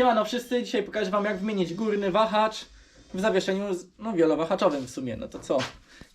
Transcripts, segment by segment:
Siemano wszyscy, dzisiaj pokażę wam jak wymienić górny wahacz w zawieszeniu no, wielowahaczowym w sumie, no to co?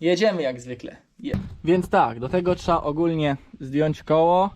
Jedziemy jak zwykle. Je. Więc tak, do tego trzeba ogólnie zdjąć koło.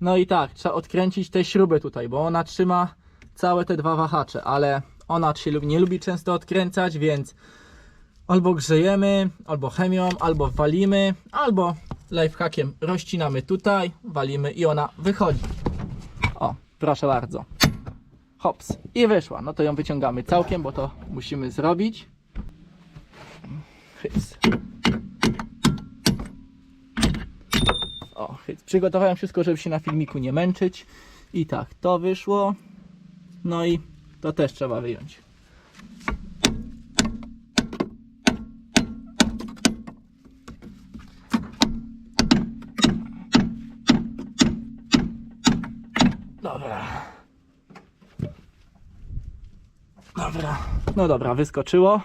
No i tak, trzeba odkręcić te śruby tutaj, bo ona trzyma całe te dwa wahacze, ale ona się nie lubi często odkręcać, więc albo grzejemy, albo chemią, albo walimy, albo lifehackiem rozcinamy tutaj, walimy i ona wychodzi. O, proszę bardzo. Hops. I wyszła. No to ją wyciągamy całkiem, bo to musimy zrobić. Hyc. O, hyc. Przygotowałem wszystko, żeby się na filmiku nie męczyć. I tak, to wyszło. No i to też trzeba wyjąć. Dobra. Dobra. No dobra, wyskoczyło.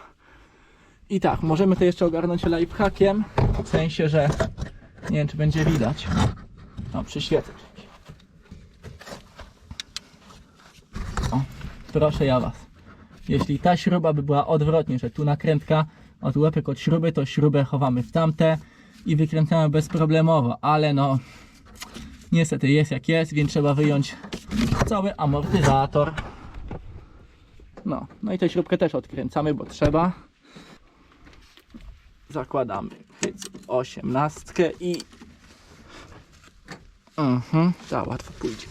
I tak, możemy to jeszcze ogarnąć lifehackiem. W sensie, że nie wiem, czy będzie widać. No, przyświecę. O, proszę ja was. Jeśli ta śruba by była odwrotnie, że tu nakrętka od łepek od śruby, to śrubę chowamy w tamte i wykręcamy bezproblemowo, ale no niestety jest jak jest, więc trzeba wyjąć cały amortyzator. No, no i tę śrubkę też odkręcamy, bo trzeba. Zakładamy hyc, osiemnastkę i... Mhm, ta łatwo pójdzie.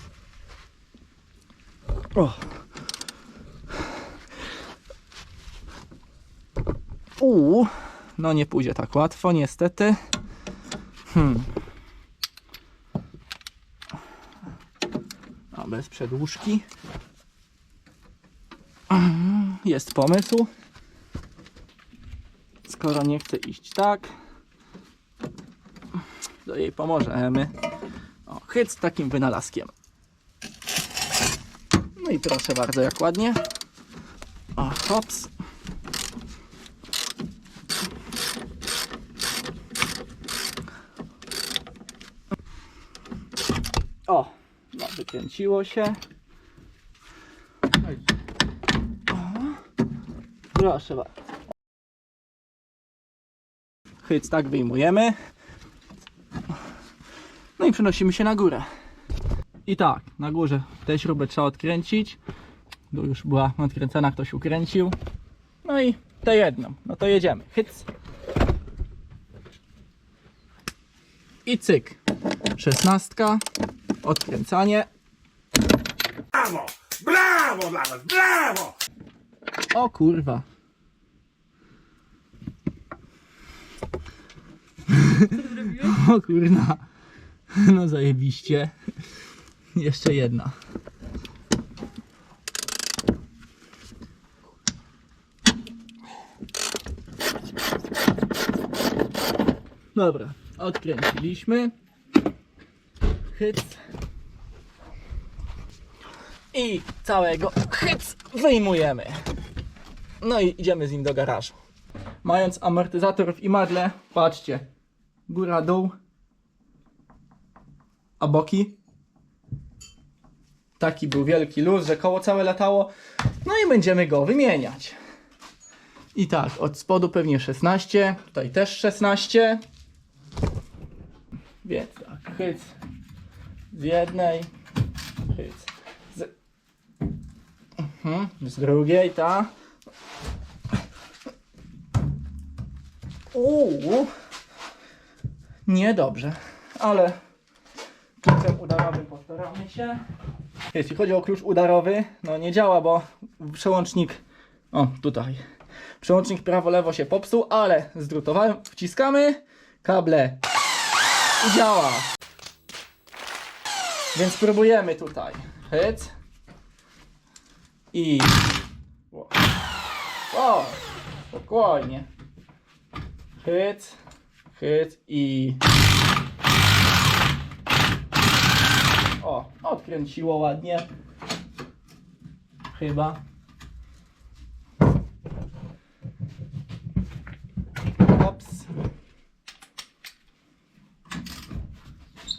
O. No nie pójdzie tak łatwo, niestety. Hmm. A bez przedłużki. Jest pomysł. Skoro nie chce iść tak, to jej pomożemy. O, chyc takim wynalazkiem. No i proszę bardzo, jak ładnie. O, hops. O, no wykręciło się. Proszę bardzo. Hyc tak wyjmujemy. No i przenosimy się na górę. I tak, na górze tę śrubę trzeba odkręcić. Tu już była odkręcona, ktoś ukręcił. No i tę jedną. No to jedziemy. Hyc. I cyk. Szesnastka. Odkręcanie. Brawo! Brawo dla was! Brawo! O kurwa. O kurna. No zajebiście. Jeszcze jedna. Dobra, odkręciliśmy. Hyc. I całego hyc wyjmujemy. No i idziemy z nim do garażu. Mając amortyzator w imadle, patrzcie. Góra, dół. A boki. Taki był wielki luz, że koło całe latało. No i będziemy go wymieniać. I tak, od spodu pewnie 16, tutaj też 16. Więc tak, hyc z jednej, hyc z, mhm, z drugiej, ta. Uuu, niedobrze, ale kluczem udarowym postaramy się. Jeśli chodzi o klucz udarowy, no nie działa, bo przełącznik, o tutaj, przełącznik prawo-lewo się popsuł, ale zdrutowałem, wciskamy, kable i działa. Więc spróbujemy tutaj. Hyc. I... O, spokojnie. Hyc, i... O, odkręciło ładnie. Chyba. Ops.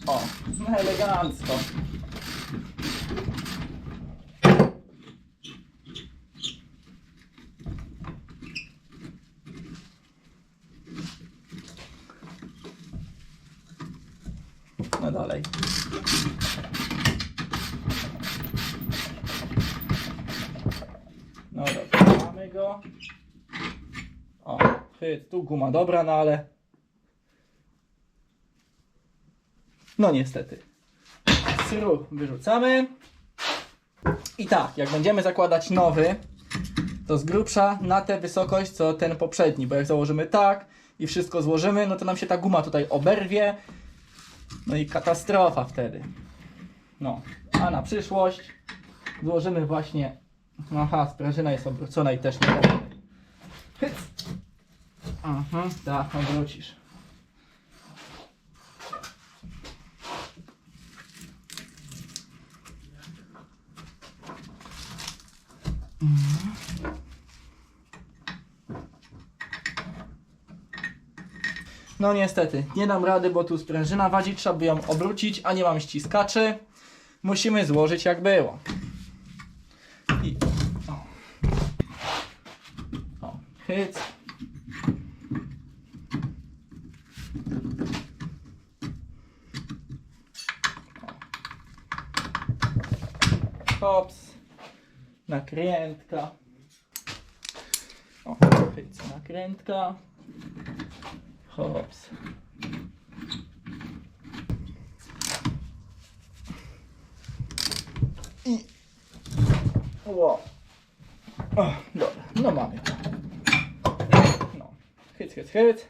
O, no elegancko. dalej. No dobra, mamy go. O, chyt, tu guma dobra, no ale... No niestety. Syru wyrzucamy. I tak, jak będziemy zakładać nowy, to z grubsza na tę wysokość, co ten poprzedni, bo jak założymy tak i wszystko złożymy, no to nam się ta guma tutaj oberwie. No i katastrofa wtedy. No, a na przyszłość złożymy właśnie. Aha, sprężyna jest obrócona i też nie. Hyc. Mhm, tak, obrócisz. No niestety, nie dam rady, bo tu sprężyna wadzi, trzeba by ją obrócić, a nie mam ściskaczy. Musimy złożyć jak było. 一、二，好，黑子。Hops, nakrętka. O, nakrentka. Hops. Wow. O, dobra, no mamy to. No. Hyc, hyc, hyc.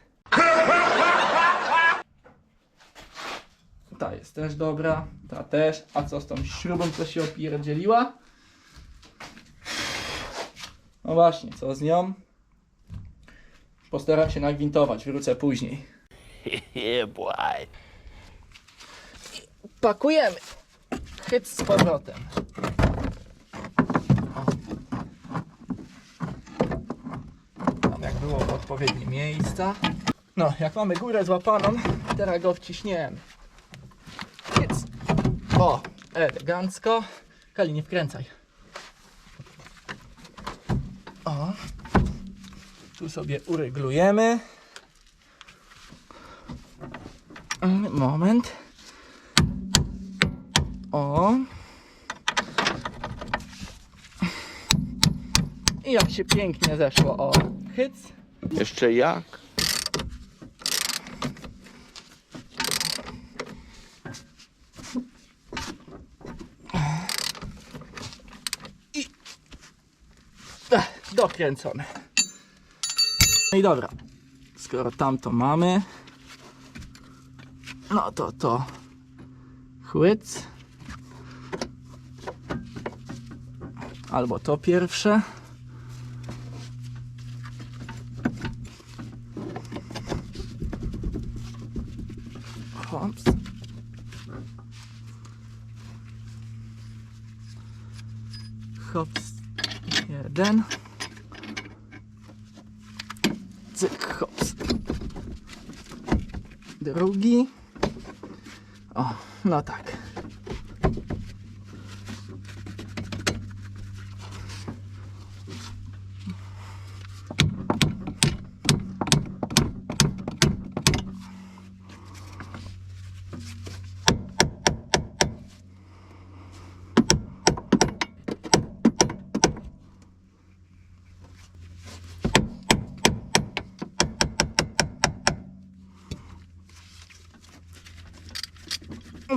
Ta jest też dobra, ta też. A co z tą śrubą, co się opierdzieliła? No właśnie, co z nią? Postaram się nagwintować, wrócę później. Yeah, boy. Pakujemy. Chyt z powrotem. Tam jak było w odpowiednie miejsca. No, jak mamy górę złapaną, teraz go wciśniemy. Hyc. O, elegancko. Kali, nie wkręcaj. O. Tu sobie ureglujemy. Moment. O. I jak się pięknie zeszło. O, hyc. Jeszcze jak? Ech, dokręcone. No i dobra. Skoro tamto mamy, no to to chłyc. Albo to pierwsze. Hops. Hops. Jeden. Cyk, hops. Drugi. O, no tak.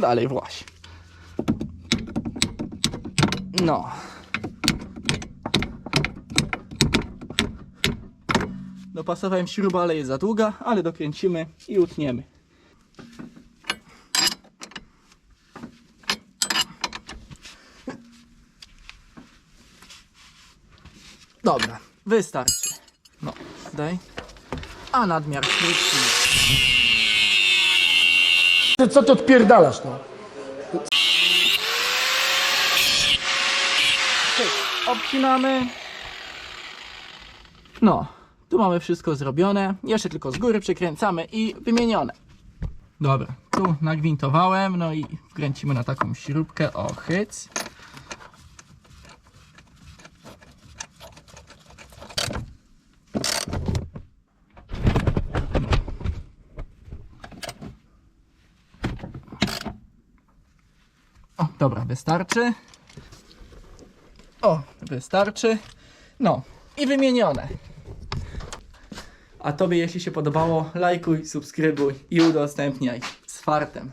Dalej właśnie. No. Dopasowałem śrubę, ale jest za długa, ale dokręcimy i utniemy. Dobra, wystarczy. No, daj. A nadmiar śrubki Co ty odpierdalasz, no? Obcinamy. No, tu mamy wszystko zrobione. Jeszcze tylko z góry przykręcamy i wymienione. Dobra, tu nagwintowałem, no i wkręcimy na taką śrubkę, o hyc. Dobra, wystarczy. O, wystarczy. No, i wymienione. A Tobie, jeśli się podobało, lajkuj, subskrybuj i udostępniaj z fartem.